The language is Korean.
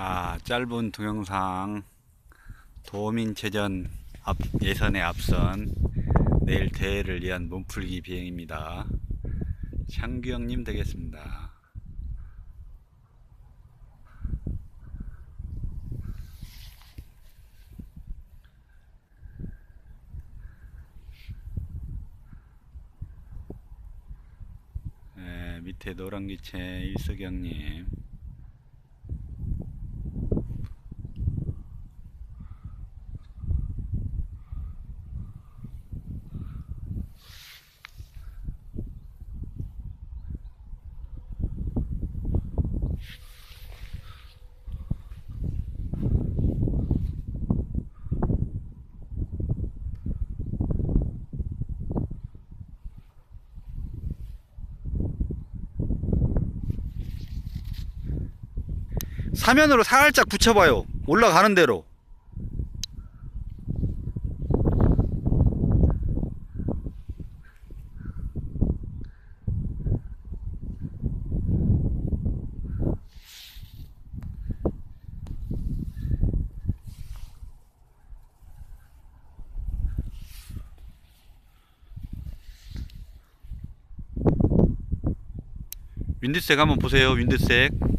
아, 짧은 동영상 도민체전 앞, 예선에 앞선 내일 대회를 위한 몸풀기 비행입니다. 창규 형님 되겠습니다. 예, 밑에 노란 기체 일석영님. 사면으로 살짝 붙여봐요. 올라가는 대로. 윈드색 한번 보세요. 윈드색.